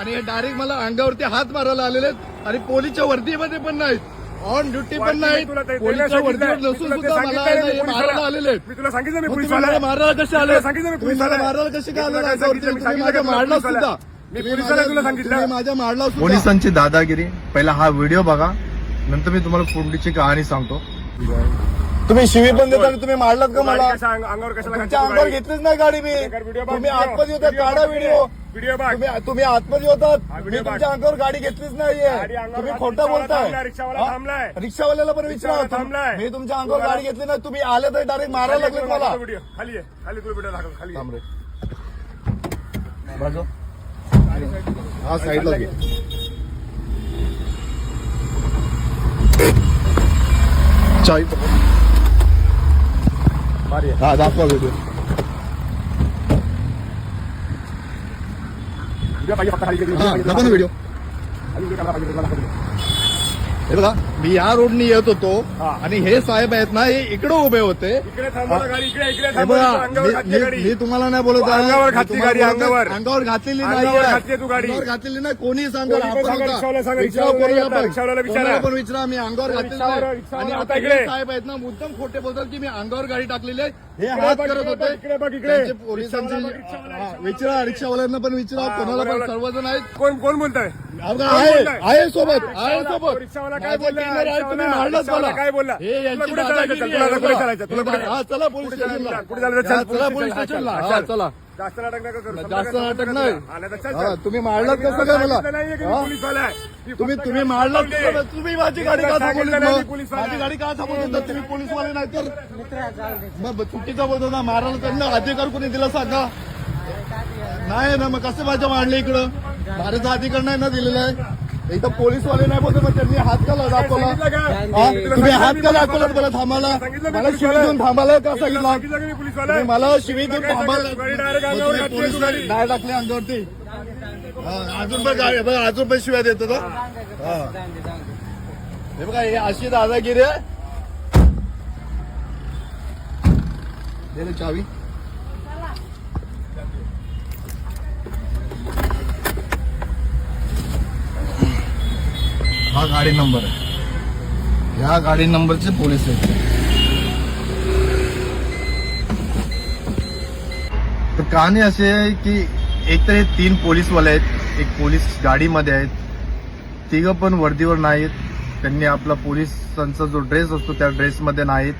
आणि हे डायरेक्ट मला अंगावरती हात मारायला आलेले आहेत आणि पोलीसच्या वर्दीमध्ये पण नाहीत ऑन ड्युटी पण नाहीत ते- पोलीसच्या वर्दीवर. नसून सुद्धा मला हे मारायला. आलेले आहेत मी तुला सांगितलं मी. मारायला कसे आले तुला सांगितलं. मारायला कसे काय आले अंगावरती? माझ्या सांगितलं, मारला सुद्धा मी तुम्ही पोलिसाला तुला सांगितलं. माझ्या मारला पोलिसांची दादागिरी पहिला हा व्हिडिओ बघा नंतर मी तुम्हाला पुढची कहाणी सांगतो तुम्ही शिवी पण देता तुम्ही मारलात का मला? अंगावर कशाला तुमच्या अंगावर गाडी? घेतलीच नाही गाडी मी. तुम्ही आतमध्ये होता काढा व्हिडिओ व्हिडिओ तुम्ही तुम्ही आतमध्ये होतात. मी तुमच्या अंगावर गाडी घेतलीच नाहीये. तुम्ही खोटं बोलताय. रिक्षावाला हा? थांबलाय. रिक्षावाल्याला पण विचारा. थांबलाय. मी तुमच्या अंगावर गाडी घेतली नाही. तुम्ही आले तर डायरेक्ट मारायला लागले मला व्हिडिओ खाली खाली तुला व्हिडिओ खाली बाजू. हा साईडला घे. पकड. हा दाखवा व्हिडिओ व्हिडिओ पाहिजे फक्त खाली व्हिडिओ व्हिडिओ खाली व्हिडिओ काढला पाहिजे, तुला दाखवतो. हे बघा मी या रोडनी येत होतो हा. आणि हे साहेब आहेत ना हे इकडे उभे होते इकडे थांबवलं गाडी इकडे इकडे हे बघा अंगावर मी- घातली मी गाडी मी तुम्हाला नाही बोलत आहे. अंगावर मी घातली तुम्हाला गाडी, बोलत अंगावर. अंगावर घातलेली अंगावर नाही घातली तू गाडी. अंगावर घातलेली नाही कोणी सांगा कोणी पण आपण सांगा, होता. रिक्षावाला सांगा, विचारा रिक्षावाला कोणाला विचारा, पण. रिक्षावाला विचारा. कोणाला पण विचारा मी अंगावर घातलेली रिक्षावाला- नाही. रिक्षावाला आणि आता इकडे. हे साहेब आहेत ना मुद्दाम खोटे बोलतात की मी अंगावर गाडी टाकलेली आहे हे हात बघ, करत इकडे होते बघ, इकडे बघ, इकडे. त्यांचे पोलिसांची रिक्षावाला बघ, रिक्षावाला, हा, रिक्षावाला. विचारा रिक्षावाल्यांना पण विचारा हा, कोणाला पण बरोबर. सर्वजण आहेत कोण कोण बोलताय आहे सोबत आहे सोबत रिक्षावाला काय बोलला? तुम्ही मारलंच मला. काय बोलला? हे यांची? दादागिरी आहे, हा चला पोलीस स्टेशनला कुठे चालायचं? चल, हा, चला पोलीस स्टेशनला. चल. हा चला जास्त नाटक नका करू. जास्त समजा नाटक का? नाही. हा, तर. तुम्ही मारलात कसं काय मला? हा? तुम्ही तुम्ही मारलात थांबवली. कसं? तुम्ही माझी गाडी का थांबवली सांगितलं नाही, पोलीसवाला माझी. गाडी का थांबवली होता तुम्ही पोलीसवाले नाही तर मग चुकीचा बोलतो ना मारायला त्यांना अधिकार कोणी दिला सांगा नाही ना मग कसं माझ्या मांडले इकडं नाही ना दिलेला आहे. इथं पोलीसवाले नाही बोलतो मग त्यांनी हात का दाखवला तुम्ही हात का दाखवला मला थांबायला? मला शिवी देऊन थांबायला का तुला सांगितलं? मला शिवी देऊन थांबायला पोलीस. नाही टाकले अंगावरती. अजून पण अजून पण शिव्या देतो तो. हा. बघा हे अशी दादागिरी आहे. चावी. हा गाडी नंबर आहे. ह्या गाडी नंबरचे पोलीस आहेत. तर कहाणी अशी आहे की एक तर हे तीन पोलीसवाले आहेत एक पोलीस गाडीमध्ये आहेत. तिघं पण वर्दीवर नाहीत. त्यांनी आपला पोलिसांचा जो ड्रेस असतो त्या ड्रेसमध्ये नाहीत.